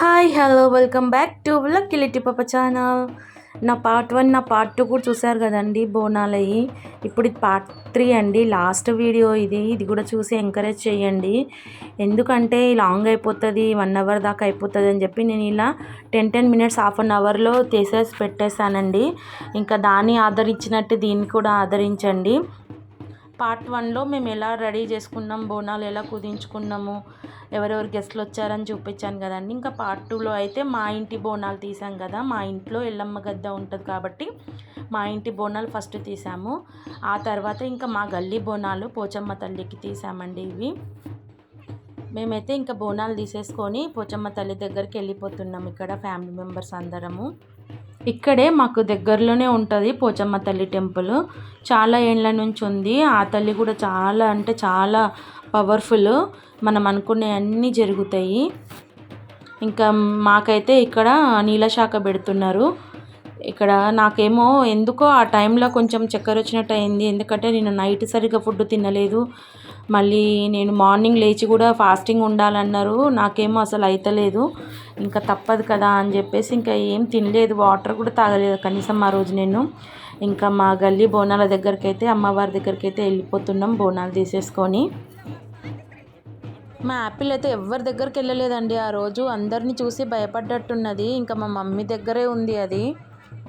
Hi hello welcome back to lucky litti పాప channel నా part one నా పార్ట్ టూ కూడా చూసారు కదండి బోనాలయ్యి. ఇప్పుడు ఇది పార్ట్ త్రీ అండి లాస్ట్ వీడియో ఇది. ఇది కూడా చూసి ఎంకరేజ్ చేయండి. ఎందుకంటే లాంగ్ అయిపోతుంది వన్ అవర్ దాకా అయిపోతుంది అని చెప్పి నేను ఇలా ten ten minutes half an అవర్లో తీసేసి పెట్టేశానండి. ఇంకా దాన్ని ఆదరించినట్టు దీన్ని కూడా ఆదరించండి. పార్ట్ వన్లో మేము ఎలా రెడీ చేసుకున్నాం బోనాలు ఎలా కుదించుకున్నాము ఎవరెవరు గెస్ట్లు వచ్చారని చూపించాను కదండి. ఇంకా పార్ట్ టూలో అయితే మా ఇంటి బోనాలు తీసాం కదా మా ఇంట్లో ఎల్లమ్మ గద్ద ఉంటుంది కాబట్టి మా ఇంటి బోనాలు ఫస్ట్ తీసాము. ఆ తర్వాత ఇంకా మా గల్లీ బోనాలు పోచమ్మ తల్లికి తీసామండి ఇవి. మేమైతే ఇంకా బోనాలు తీసేసుకొని పోచమ్మ తల్లి దగ్గరికి వెళ్ళిపోతున్నాం ఇక్కడ ఫ్యామిలీ మెంబర్స్ అందరము. ఇక్కడే మాకు దగ్గరలోనే ఉంటుంది పోచమ్మ తల్లి టెంపుల్. చాలా ఏళ్ళ నుంచి ఉంది. ఆ తల్లి కూడా చాలా అంటే చాలా పవర్ఫుల్ మనం అనుకునే అన్నీ జరుగుతాయి. ఇంకా మాకైతే ఇక్కడ నీలశాఖ పెడుతున్నారు. ఇక్కడ నాకేమో ఎందుకో ఆ టైంలో కొంచెం చక్కెర వచ్చినట్టు అయింది. ఎందుకంటే నేను నైట్ సరిగ్గా ఫుడ్ తినలేదు. మళ్ళీ నేను మార్నింగ్ లేచి కూడా ఫాస్టింగ్ ఉండాలన్నారు. నాకేమో అసలు అయితలేదు. ఇంకా తప్పదు కదా అని చెప్పేసి ఇంకా ఏం తినలేదు. వాటర్ కూడా తాగలేదు కనీసం ఆ రోజు నేను. ఇంకా మా గల్లీ బోనాల దగ్గరికి అయితే అమ్మవారి దగ్గరికి అయితే వెళ్ళిపోతున్నాం బోనాలు తీసేసుకొని. మా యాపిల్ అయితే ఎవరి దగ్గరికి వెళ్ళలేదండి. ఆ రోజు అందరిని చూసి భయపడ్డట్టున్నది. ఇంకా మా మమ్మీ దగ్గరే ఉంది అది.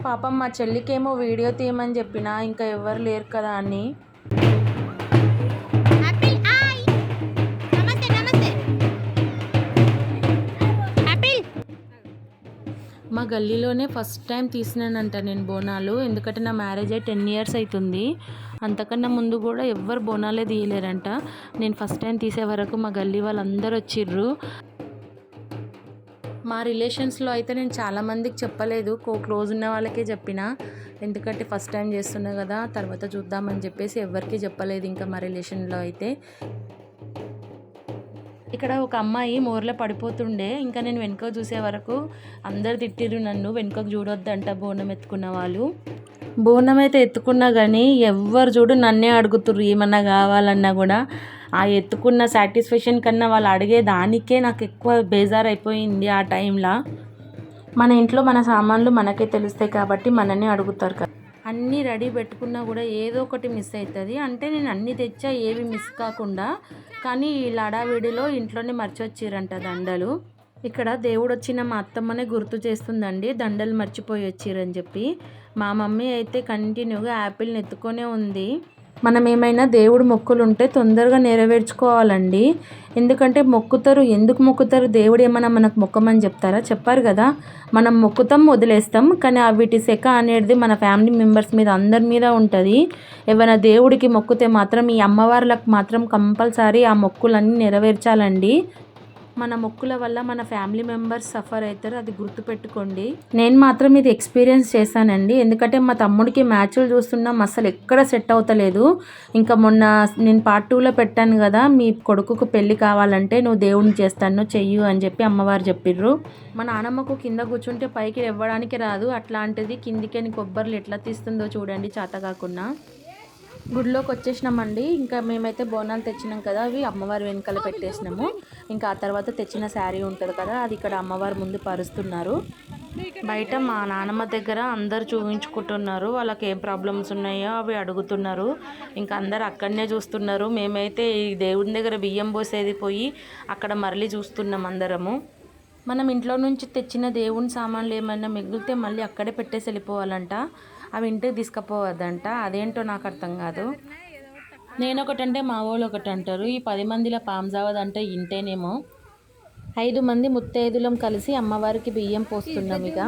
పాపం మా చెల్లికేమో వీడియో తీయమని చెప్పిన ఇంకా ఎవరు లేరు కదా అని. మా గల్లీలోనే ఫస్ట్ టైం తీసినానంట నేను బోనాలు. ఎందుకంటే నా మ్యారేజ్ అయ్యి టెన్ ఇయర్స్ అవుతుంది అంతకన్నా ముందు కూడా ఎవ్వరు బోనాలే తీయలేరంట. నేను ఫస్ట్ టైం తీసే వరకు మా గల్లీ వాళ్ళందరూ వచ్చిర్రు. మా రిలేషన్స్లో అయితే నేను చాలామందికి చెప్పలేదు. కో క్లోజ్ ఉన్న వాళ్ళకే చెప్పిన. ఎందుకంటే ఫస్ట్ టైం చేస్తున్నా కదా తర్వాత చూద్దామని చెప్పేసి ఎవరికీ చెప్పలేదు ఇంకా మా రిలేషన్లో అయితే. ఇక్కడ ఒక అమ్మాయి మోర్లో పడిపోతుండే. ఇంకా నేను వెనుక చూసే వరకు అందరు తిట్టిర్రు నన్ను. వెనుకకు చూడొద్దంట బోనం ఎత్తుకున్న వాళ్ళు. బోనం అయితే ఎత్తుకున్నా కానీ ఎవ్వరు చూడు నన్నే అడుగుతుర్రు ఏమన్నా కావాలన్నా కూడా. ఆ ఎత్తుకున్న సాటిస్ఫాక్షన్ కన్నా వాళ్ళు అడిగే దానికే నాకు ఎక్కువ బేజార్ అయిపోయింది ఆ టైంలో. మన ఇంట్లో మన సామాన్లు మనకే తెలుస్తాయి కాబట్టి మననే అడుగుతారు కదా. అన్నీ రెడీ పెట్టుకున్నా కూడా ఏదో ఒకటి మిస్ అవుతుంది అంటే నేను అన్నీ తెచ్చా ఏవి మిస్ కాకుండా. కానీ ఈ లడావిడిలో ఇంట్లోనే మర్చొచ్చిరంట దండలు. ఇక్కడ దేవుడు వచ్చిన మా అత్తమ్మనే గుర్తు చేస్తుందండి. దండలు మర్చిపోయి వచ్చిరని చెప్పి. మా మమ్మీ అయితే కంటిన్యూగా యాపిల్ని ఎత్తుకొనే ఉంది. మనం ఏమైనా దేవుడు మొక్కులు ఉంటే తొందరగా నెరవేర్చుకోవాలండి. ఎందుకంటే మొక్కుతారు ఎందుకు మొక్కుతారు దేవుడు ఏమైనా మనకు మొక్కమని చెప్తారా? చెప్పారు కదా. మనం మొక్కుతాం వదిలేస్తాం కానీ ఆ వీటి సెక అనేది మన ఫ్యామిలీ మెంబర్స్ మీద అందరి మీద ఉంటుంది. ఏమైనా దేవుడికి మొక్కితే మాత్రం ఈ అమ్మవార్లకు మాత్రం కంపల్సరీ ఆ మొక్కులన్నీ నెరవేర్చాలండి. మన మొక్కుల వల్ల మన ఫ్యామిలీ మెంబర్స్ సఫర్ అవుతారు అది గుర్తుపెట్టుకోండి. నేను మాత్రం ఇది ఎక్స్పీరియన్స్ చేశానండి. ఎందుకంటే మా తమ్ముడికి మ్యాచ్లు చూస్తున్నాం అసలు ఎక్కడ సెట్ అవుతలేదు. ఇంకా మొన్న నేను పార్ట్ టూలో పెట్టాను కదా మీ కొడుకుకు పెళ్ళి కావాలంటే నువ్వు దేవుడిని చేస్తాను చెయ్యు అని చెప్పి అమ్మవారు చెప్పిర్రు. మా నానమ్మకు కింద కూర్చుంటే పైకి ఇవ్వడానికి రాదు. అట్లాంటిది కిందికి కొబ్బరిలు ఎట్లా తీస్తుందో చూడండి చేత కాకుండా. గుడిలోకి వచ్చేసినామండి ఇంకా మేమైతే బోనాలు తెచ్చినాం కదా అవి అమ్మవారి వెనుకల పెట్టేసినాము. ఇంకా ఆ తర్వాత తెచ్చిన శారీ ఉంటుంది కదా అది ఇక్కడ అమ్మవారి ముందు పరుస్తున్నారు. బయట మా నాన్నమ్మ దగ్గర అందరు చూపించుకుంటున్నారు వాళ్ళకి ఏం ప్రాబ్లమ్స్ ఉన్నాయో అవి అడుగుతున్నారు. ఇంకా అందరు అక్కడనే చూస్తున్నారు. మేమైతే ఈ దేవుని దగ్గర బియ్యం పోసేది పోయి అక్కడ మరలి చూస్తున్నాం అందరము. మనం ఇంట్లో నుంచి తెచ్చిన దేవుని సామాన్లు ఏమైనా మిగిలితే మళ్ళీ అక్కడే పెట్టేసి వెళ్ళిపోవాలంట. అవి ఇంటికి తీసుకుపోవద్దంట. అదేంటో నాకు అర్థం కాదు. నేను ఒకటంటే మా వాళ్ళు ఒకటి అంటారు ఈ పది మందిలో పాంజావదంటే ఇంటేనేమో. ఐదు మంది ముత్తైదులం కలిసి అమ్మవారికి బియ్యం పోస్తున్నాం ఇక.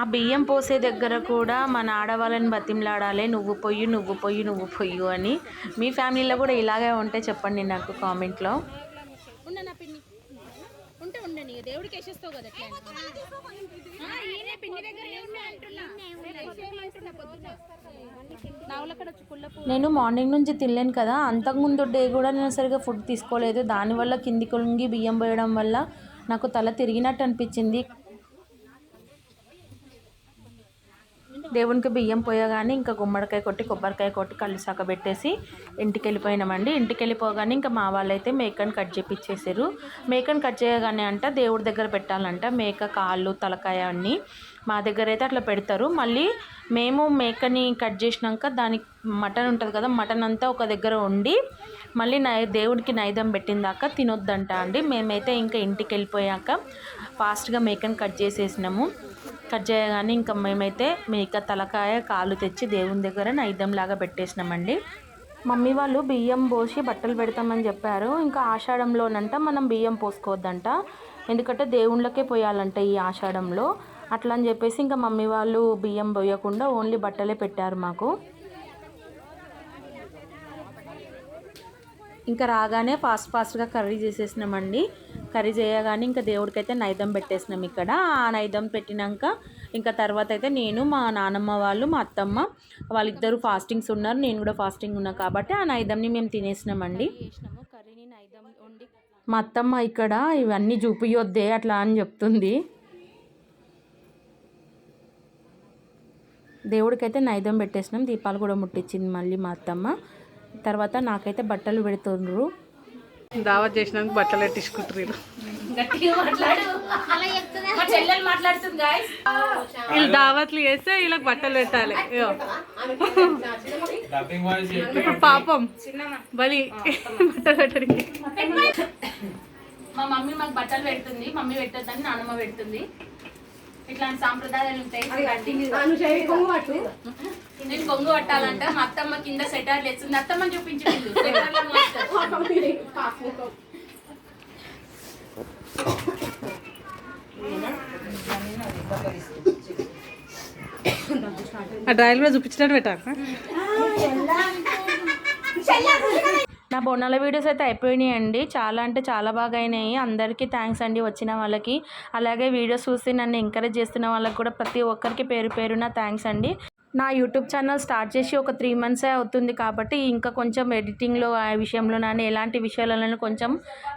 ఆ బియ్యం పోసే దగ్గర కూడా మన ఆడవాళ్ళని బతిమలాడాలి. నువ్వు పొయ్యి నువ్వు పొయ్యి నువ్వు పొయ్యి అని. మీ ఫ్యామిలీలో కూడా ఇలాగే ఉంటే చెప్పండి నాకు కామెంట్లో. దేవుడికి వేసేస్తావు కదా నేను మార్నింగ్ నుంచి తినలేను కదా. అంతకుముందు డే కూడా నేను సరిగా ఫుడ్ తీసుకోలేదు. దానివల్ల కింది కొలింగి బియ్యం పోయడం వల్ల నాకు తల తిరిగినట్టు అనిపించింది. దేవునికి బియ్యం పోయగానే ఇంకా గుమ్మడికాయ కొట్టి కొబ్బరికాయ కొట్టి కళ్ళు పెట్టేసి ఇంటికి వెళ్ళిపోయినామండి ఇంటికి వెళ్ళిపోగానే ఇంకా మా వాళ్ళైతే మేకని కట్ చేపిచ్చేసారు. మేకని కట్ చేయగానే అంట దేవుడి దగ్గర పెట్టాలంట మేక కాళ్ళు తలకాయ అన్నీ. మా దగ్గర అయితే అట్లా పెడతారు. మళ్ళీ మేము మేకని కట్ చేసినాక దానికి మటన్ ఉంటుంది కదా మటన్ అంతా ఒక దగ్గర ఉండి మళ్ళీ నై దేవుడికి నైదం పెట్టిన దాకా తినొద్దంట అండి. మేమైతే ఇంకా ఇంటికి వెళ్ళిపోయాక ఫాస్ట్గా మేకని కట్ చేసేసినాము. కట్ చేయగానే ఇంకా మేమైతే మేక తలకాయ కాలు తెచ్చి దేవుని దగ్గర నైదం లాగా పెట్టేసినామండి. మమ్మీ వాళ్ళు బియ్యం పోసి బట్టలు పెడతామని చెప్పారు. ఇంకా ఆషాఢంలోనంట మనం బియ్యం పోసుకోవద్దంట. ఎందుకంటే దేవుళ్ళకే పోయాలంట ఈ ఆషాఢంలో. అట్లా అని చెప్పేసి ఇంకా మమ్మీ వాళ్ళు బియ్యం పోయకుండా ఓన్లీ బట్టలే పెట్టారు మాకు. ఇంకా రాగానే ఫాస్ట్ ఫాస్ట్గా కర్రీ చేసేసినామండి. కర్రీ చేయగానే ఇంకా దేవుడికైతే నైదం పెట్టేసినాం ఇక్కడ. ఆ నైదం పెట్టినాక ఇంకా తర్వాత అయితే నేను మా నానమ్మ వాళ్ళు మా అత్తమ్మ వాళ్ళిద్దరూ ఫాస్టింగ్స్ ఉన్నారు. నేను కూడా ఫాస్టింగ్ ఉన్నా కాబట్టి ఆ నైదంని మేము తినేసినామండి. మా అత్తమ్మ ఇక్కడ ఇవన్నీ చూపియొద్దే అట్లా అని చెప్తుంది. దేవుడికైతే నైదం పెట్టేసినాం. దీపాలు కూడా ముట్టించింది మళ్ళీ మా అత్తమ్మ. తర్వాత నాకైతే బట్టలు పెడుతుండ్రు. దావత్ చేసినందుకు బట్టలు పెట్టించుకుంటారు వీళ్ళు దావత్లు చేస్తే వీళ్ళకి బట్టలు పెట్టాలి. ఇప్పుడు పాపం. బలి. బట్టలు పెట్టడానికి. మా మమ్మీ మాకు బట్టలు పెడుతుంది. మమ్మీ పెట్టద్దని నానమ్మ పెడుతుంది. ఇట్లాంటి సాంప్రదాయాలు ఉంటాయి. నేను కొంగు పట్టాలంట. మా అత్తమ్మ కింద సెటార్లు వేస్తుంది అత్తమ్మ చూపించి ఆ డ్రాయల్ కూడా చూపించినట్టు పెట్టాలి నా బోనాల వీడియోస్ అయితే అయిపోయినాయి అండి చాలా అంటే చాలా బాగా అయినాయి అందరికీ థ్యాంక్స్ అండి వచ్చిన వాళ్ళకి. అలాగే వీడియోస్ చూసి నన్ను ఎంకరేజ్ చేస్తున్న వాళ్ళకి కూడా ప్రతి ఒక్కరికి పేరు పేరున థ్యాంక్స్ అండి. నా యూట్యూబ్ ఛానల్ స్టార్ట్ చేసి ఒక త్రీ మంత్సే అవుతుంది కాబట్టి ఇంకా కొంచెం ఎడిటింగ్లో ఆ విషయంలో నన్ను ఎలాంటి విషయాలను కొంచెం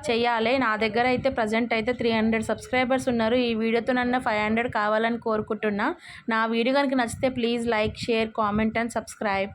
చెయ్యాలి. నా దగ్గర అయితే ప్రజెంట్ అయితే త్రీ హండ్రెడ్ సబ్స్క్రైబర్స్ ఉన్నారు. ఈ వీడియోతో నన్ను ఫైవ్ హండ్రెడ్ కావాలని కోరుకుంటున్నా. నా వీడియో కనుక నచ్చితే please like share comment and subscribe